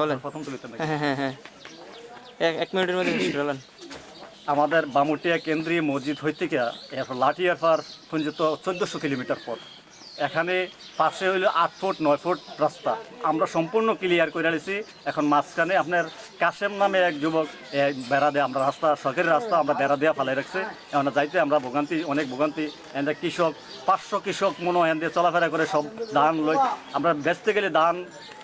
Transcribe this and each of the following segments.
বলেন। প্রথম তুলিতে হ্যাঁ হ্যাঁ হ্যাঁ এক মিনিটের মধ্যে বলেন। আমাদের বামুটিয়া কেন্দ্রীয় মসজিদ হইতে এরপর লাঠিয়ার পার পর্যন্ত চোদ্দোশো কিলোমিটার পথ। এখানে পাশে হইল আট ফুট নয় ফুট রাস্তা। আমরা সম্পূর্ণ ক্লিয়ার করে নিয়েছি এখন মাঝখানে আপনার কাশেম নামে এক যুবক বেড়া দেয়া আমরা রাস্তা সরকারি রাস্তা আমরা বেড়া দেওয়া ফালাই রাখছে। এখন যাইতে আমরা ভোগান্তি অনেক ভোগান্তি। এখানে কৃষক পাঁচশো কৃষক মনো হয় এখান চলাফেরা করে সব ধান লই আমরা বেচতে গেলে ধান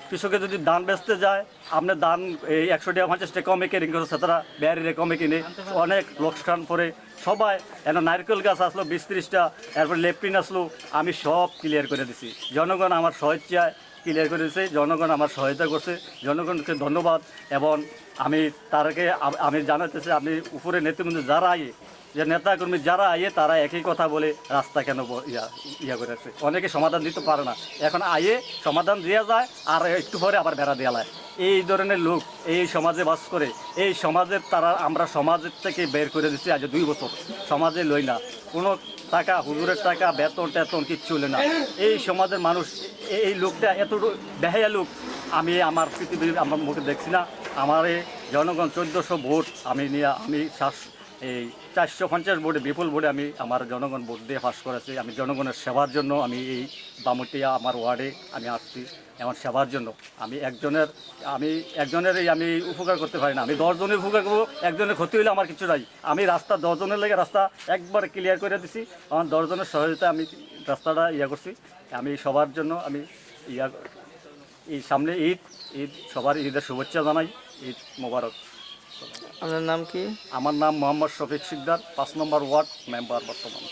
কৃষকে যদি ধান বেচতে যায় আপনার ধান এই একশো টাকা, পঞ্চাশ টাকা কমে কিনে করছে তারা ব্যারিরে কমে কিনে। অনেক লোকসান করে সবাই এন নারকেল গাছ আসলো, বিশ ত্রিশটা, এরপর লেপটিন আসলো, আমি সব ক্লিয়ার করে দিছি। জনগণ আমার স্বেচ্ছায় ক্লিয়ার করে দিছে জনগণ আমার সহায়তা করছে। জনগণকে ধন্যবাদ এবং আমি তারকে আম- জানাতেছি আপনি উপরে নেতৃবৃন্দ যারা আইয়ে যে নেতাকর্মী যারা আইয়ে তারা একই কথা বলে রাস্তা কেন ইয়া ইয়া করে রাখছে অনেকে সমাধান দিতে পারে না। এখন আইয়ে সমাধান দেওয়া যায় আর একটু পরে আবার বেড়া দেওয়া যায়। এই ধরনের লোক এই সমাজে বাস করে, এই সমাজের তারা আমরা সমাজের থেকে বের করে দিচ্ছি আজ দুই বছর। সমাজে লই না কোনো টাকা, হুজুরের টাকা, বেতন টেতন কিচ্ছু না। এই সমাজের মানুষ, এই লোকটা এত বেহায়া লোক, আমি আমার পৃথিবীর আমার মুখে দেখছি না। আমার এই জনগণ চোদ্দোশো ভোট আমি নিয়ে, আমি শ্বাস এই চারশো পঞ্চাশ ভোটে, বিপুল ভোটে আমি আমার জনগণ ভোট দিয়ে পাস করেছি। আমি জনগণের সেবার জন্য আমি এই বামুটিয়া আমার ওয়ার্ডে আমি আসছি। আমার সেবার জন্য আমি একজনের, আমি একজনেরই আমি উপকার করতে পারি না। আমি দশজনের উপকার করব, একজনের ক্ষতি হলে আমার কিছু নাই। আমি রাস্তা দশজনের লেগে রাস্তা একবার ক্লিয়ার করে দিছি। আমার দশজনের সহযোগিতা আমি রাস্তাটা ইয়া করছি। আমি সবার জন্য আমি ইয়া, এই সামনে ঈদ ঈদ, সবার ঈদের শুভেচ্ছা জানাই। ঈদ মোবারক। আপনার নাম কি? আমার নাম মোহাম্মদ শফিক সিকদার পাঁচ নম্বর ওয়ার্ড মেম্বার বর্তমান।